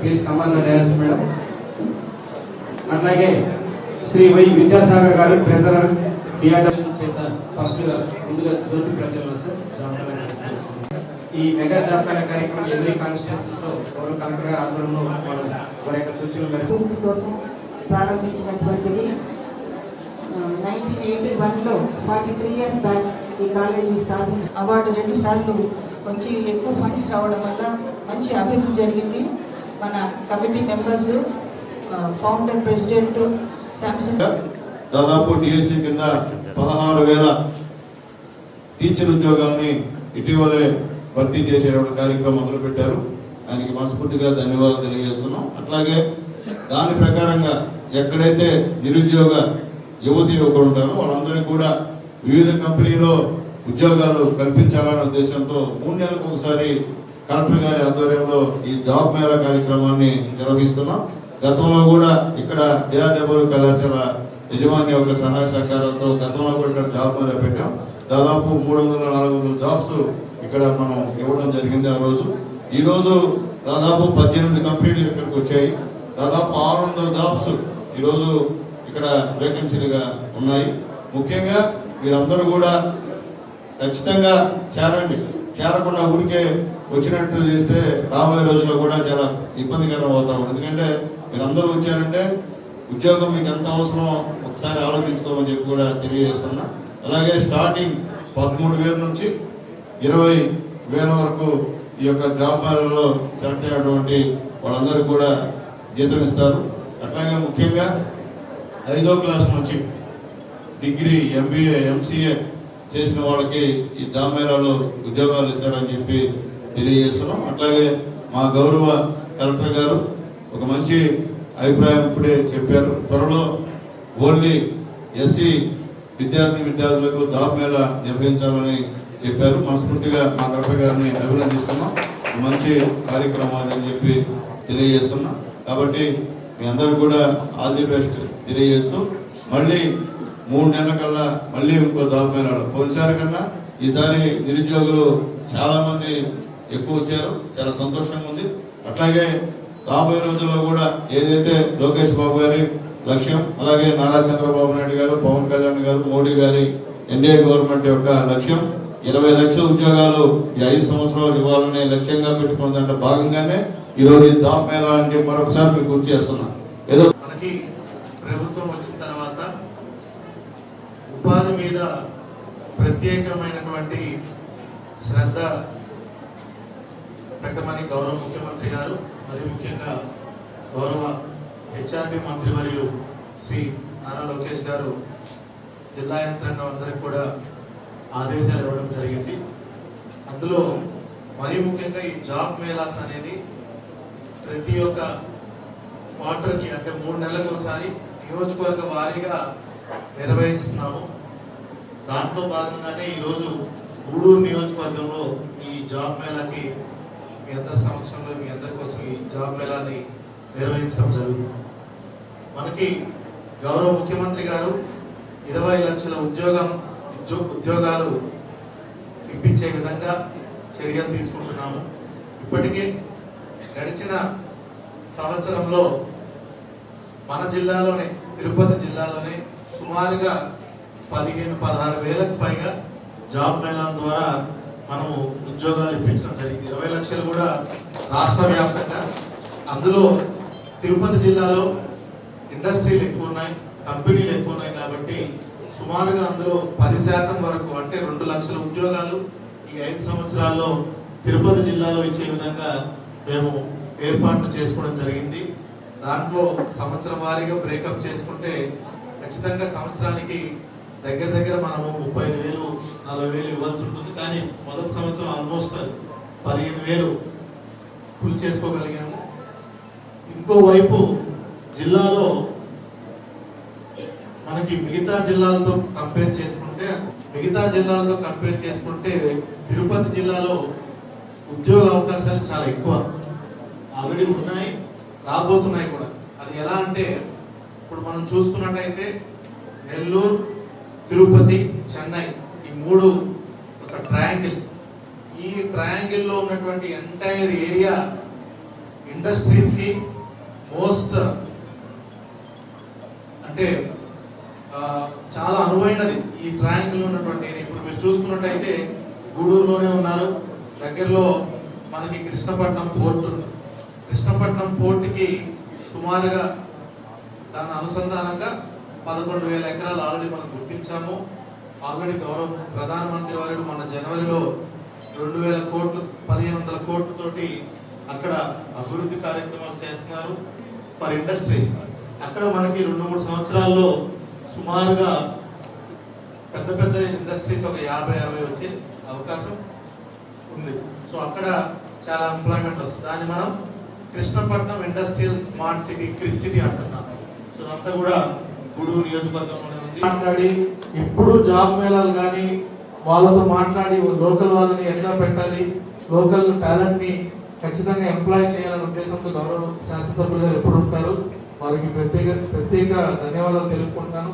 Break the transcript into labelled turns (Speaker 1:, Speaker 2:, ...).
Speaker 1: Please come on dais madam అట్లాగే Shri why Vidyasagar గారు treasurer DRW చేత ఫస్ట్గా ముందుగా జ్యోతి ప్రజలు సార్ జాబ్ ఈ మెగా జాబ్ కార్యక్రమం ఎవరీ కాన్స్టిట్యూన్సీస్లో గౌరవ కలెక్టర్ గారి ఆధ్వర్యంలో మనం వారి యొక్క సూచనల మేరకు
Speaker 2: కోసం ప్రారంభించినటువంటిది నైన్టీన్ ఎయిటీ వన్లో ఫార్టీ త్రీ ఇయర్స్ బ్యాక్ ఈ కాలేజీ స్థాపించి అవార్డు రెండు సార్లు వచ్చి ఎక్కువ ఫండ్స్ రావడం వల్ల మంచి అభివృద్ధి జరిగింది. మన committee members founder president Samsung
Speaker 3: దాదాపు డిఎస్సి కింద పదహారు వేల టీచర్ ఉద్యోగాల్ని ఇటీవలే భర్తీ చేసేటువంటి కార్యక్రమం మొదలుపెట్టారు. ఆయనకి మనస్ఫూర్తిగా ధన్యవాదాలు తెలియజేస్తున్నాం. అట్లాగే దాని ప్రకారంగా ఎక్కడైతే నిరుద్యోగ యువతి యువకులు ఉంటారు. వాళ్ళందరికీ కూడా వివిధ కంపెనీలో ఉద్యోగాలు కల్పించాలనే ఉద్దేశంతో మూడు నెలలకు ఒకసారి కలెక్టర్ గారి ఆధ్వర్యంలో ఈ జాబ్ మేళా కార్యక్రమాన్ని నిర్వహిస్తున్నాం. గతంలో కూడా ఇక్కడ డిఆర్డబ్ల్యూ కళాశాల యజమాని యొక్క సహాయ సహకారాలతో గతంలో కూడా ఇక్కడ జాబ్ మేళా పెట్టాం. దాదాపు మూడు వందల నాలుగు వందల జాబ్స్ ఇక్కడ మనం ఇవ్వడం జరిగింది ఆ రోజు. ఈరోజు దాదాపు పద్దెనిమిది కంపెనీలు ఇక్కడికి వచ్చాయి. దాదాపు ఆరు వందల జాబ్స్ ఈరోజు ఇక్కడ వేకెన్సీలుగా ఉన్నాయి. ముఖ్యంగా మీరందరూ కూడా ఖచ్చితంగా చేరండి. చేరకుండా ఊరికే వచ్చినట్టు చేస్తే రాబోయే రోజుల్లో కూడా చాలా ఇబ్బందికరం అవుతాం. ఎందుకంటే మీరందరూ వచ్చారంటే ఉద్యోగం మీకు ఎంత అవసరమో ఒకసారి ఆలోచించుకోమని చెప్పి కూడా తెలియజేస్తున్నా. అలాగే స్టార్టింగ్ పదమూడు వేల నుంచి ఇరవై వేల వరకు ఈ యొక్క జాబ్ మేళలో సెలెక్ట్ అయినటువంటి వాళ్ళందరూ కూడా జీతం ఇస్తారు. అట్లాగే ముఖ్యంగా ఐదో క్లాస్ నుంచి డిగ్రీ ఎంబీఏ ఎంసీఏ చేసిన వాళ్ళకి ఈ జాబ్ ఉద్యోగాలు ఇస్తారని చెప్పి తెలియజేస్తున్నాం. అట్లాగే మా గౌరవ కలెక్టర్ గారు ఒక మంచి అభిప్రాయం ఇప్పుడే చెప్పారు. త్వరలో ఓన్లీ ఎస్సీ విద్యార్థి విద్యార్థులకు జాబ్ మేళా నిర్వహించాలని చెప్పారు. మనస్ఫూర్తిగా మా కలెక్టర్ గారిని అభినందిస్తున్నాం. మంచి కార్యక్రమాలు అని చెప్పి తెలియజేస్తున్నాం. కాబట్టి మీ అందరూ కూడా ఆల్ ది బెస్ట్. తెలియజేస్తూ మళ్ళీ మూడు నెలల కల్లా మళ్ళీ ఇంకో జాబ్ పోయినసారి కన్నా ఈసారి నిరుద్యోగులు చాలామంది ఎక్కువ వచ్చారు. చాలా సంతోషంగా ఉంది. అట్లాగే రాబోయే రోజుల్లో కూడా ఏదైతే లోకేష్ బాబు గారి లక్ష్యం అలాగే నారా చంద్రబాబు నాయుడు గారు పవన్ కళ్యాణ్ గారు మోడీ గారి ఎన్డీఏ గవర్నమెంట్ యొక్క లక్ష్యం ఇరవై లక్షల ఉద్యోగాలు ఈ ఐదు సంవత్సరాలు ఇవ్వాలనే లక్ష్యంగా పెట్టుకున్న దాంట్లో భాగంగానే ఈరోజు ఈ జాబ్ మేళా అని చెప్పి మరొకసారి మీకు గుర్తు
Speaker 4: చేస్తున్నాను మీద ప్రత్యేకమైనటువంటి శ్రద్ధ పెట్టమని గౌరవ ముఖ్యమంత్రి గారు మరి ముఖ్యంగా గౌరవ హెచ్ఆర్డి మంత్రి మరియు శ్రీ నారా లోకేష్ గారు జిల్లా యంత్రాంగం అందరికి కూడా ఆదేశాలు ఇవ్వడం జరిగింది. అందులో మరీ ముఖ్యంగా ఈ జాబ్ మేళాస్ అనేది ప్రతి ఒక్క క్వార్టర్కి అంటే మూడు నెలలకు ఒకసారి నియోజకవర్గ వారీగా నిర్వహిస్తున్నాము. దాంట్లో భాగంగానే ఈరోజు గూడూరు నియోజకవర్గంలో ఈ జాబ్ మేళాకి మీ అందరి సమక్షంలో మీ అందరి కోసం ఈ జాబ్ మేళాని నిర్వహించడం జరుగుతుంది. మనకి గౌరవ ముఖ్యమంత్రి గారు ఇరవై లక్షల ఉద్యోగం ఉద్యో- ఉద్యోగాలు ఇప్పించే విధంగా చర్యలు తీసుకుంటున్నాము. ఇప్పటికే గడిచిన సంవత్సరంలో మన జిల్లాలోనే తిరుపతి జిల్లాలోనే సుమారుగా పదిహేను పదహారు వేలకు పైగా జాబ్ మేళాల ద్వారా మనము ఉద్యోగాలు ఇప్పించడం జరిగింది. ఇరవై లక్షలు కూడా రాష్ట్ర వ్యాప్తంగా. అందులో తిరుపతి జిల్లాలో ఇండస్ట్రీలు ఎక్కువ ఉన్నాయి కంపెనీలు ఎక్కువ ఉన్నాయి కాబట్టి సుమారుగా అందులో పది శాతం వరకు అంటే రెండు లక్షల ఉద్యోగాలు ఈ ఐదు సంవత్సరాల్లో తిరుపతి జిల్లాలో ఇచ్చే విధంగా మేము ఏర్పాట్లు చేసుకోవడం జరిగింది. దాంట్లో సంవత్సరం వారీగా బ్రేకప్ చేసుకుంటే ఖచ్చితంగా సంవత్సరానికి దగ్గర దగ్గర మనము ముప్పై ఐదు వేలు నలభై వేలు ఇవ్వాల్సి ఉంటుంది. కానీ మొదటి సంవత్సరం ఆల్మోస్ట్ పదిహేను వేలు ఫుల్ చేసుకోగలిగాము. ఇంకోవైపు జిల్లాలో మనకి మిగతా జిల్లాలతో కంపేర్ చేసుకుంటే మిగతా జిల్లాలతో కంపేర్ చేసుకుంటే తిరుపతి జిల్లాలో ఉద్యోగ అవకాశాలు చాలా ఎక్కువ. ఆల్రెడీ ఉన్నాయి రాబోతున్నాయి కూడా. అది ఎలా అంటే ఇప్పుడు మనం చూసుకున్నట్టయితే నెల్లూరు తిరుపతి చెన్నై ఈ మూడు ఒక ట్రయాంగిల్ ఈ ట్రయాంగిల్లో ఉన్నటువంటి ఎంటైర్ ఏరియా ఇండస్ట్రీస్కి మోస్ట్ అంటే చాలా అనువైనది ఈ ట్రయాంగిల్ ఉన్నటువంటి ఇప్పుడు మీరు చూసుకున్నట్టయితే గూడూరులోనే ఉన్నారు. దగ్గరలో మనకి కృష్ణపట్నం పోర్ట్ ఉంది. కృష్ణపట్నం పోర్టుకి సుమారుగా దాని అనుసంధానంగా పదకొండు వేల ఎకరాలు ఆల్రెడీ మనం గుర్తించాము. ఆల్రెడీ గౌరవ ప్రధానమంత్రి వారు మన జనవరిలో రెండు వేల కోట్లు పదిహేను వందల కోట్లతోటి అక్కడ అభివృద్ధి కార్యక్రమాలు చేస్తున్నారు. For industries. అక్కడ మనకి రెండు మూడు సంవత్సరాల్లో సుమారుగా పెద్ద పెద్ద ఇండస్ట్రీస్ ఒక యాభై అరవై వచ్చే అవకాశం ఉంది. సో అక్కడ చాలా ఎంప్లాయ్మెంట్ వస్తుంది. దాన్ని మనం Krishnapatnam industrial smart city KRIS city అంటున్నాం సో అదంతా కూడా గూడూరు నియోజకవర్గంలోనే ఉంది. మాట్లాడి ఇప్పుడు జాబ్ మేళాలు కానీ వాళ్ళతో మాట్లాడి లోకల్ వాళ్ళని ఎట్లా పెట్టాలి లోకల్ టాలెంట్ని ఖచ్చితంగా ఎంప్లాయ్ చేయాలనే ఉద్దేశంతో గౌరవ శాసనసభ్యులు గారు ఎప్పుడు ఉంటారు? వారికి ప్రత్యేక ప్రత్యేక ధన్యవాదాలు తెలుపుకుంటున్నాను.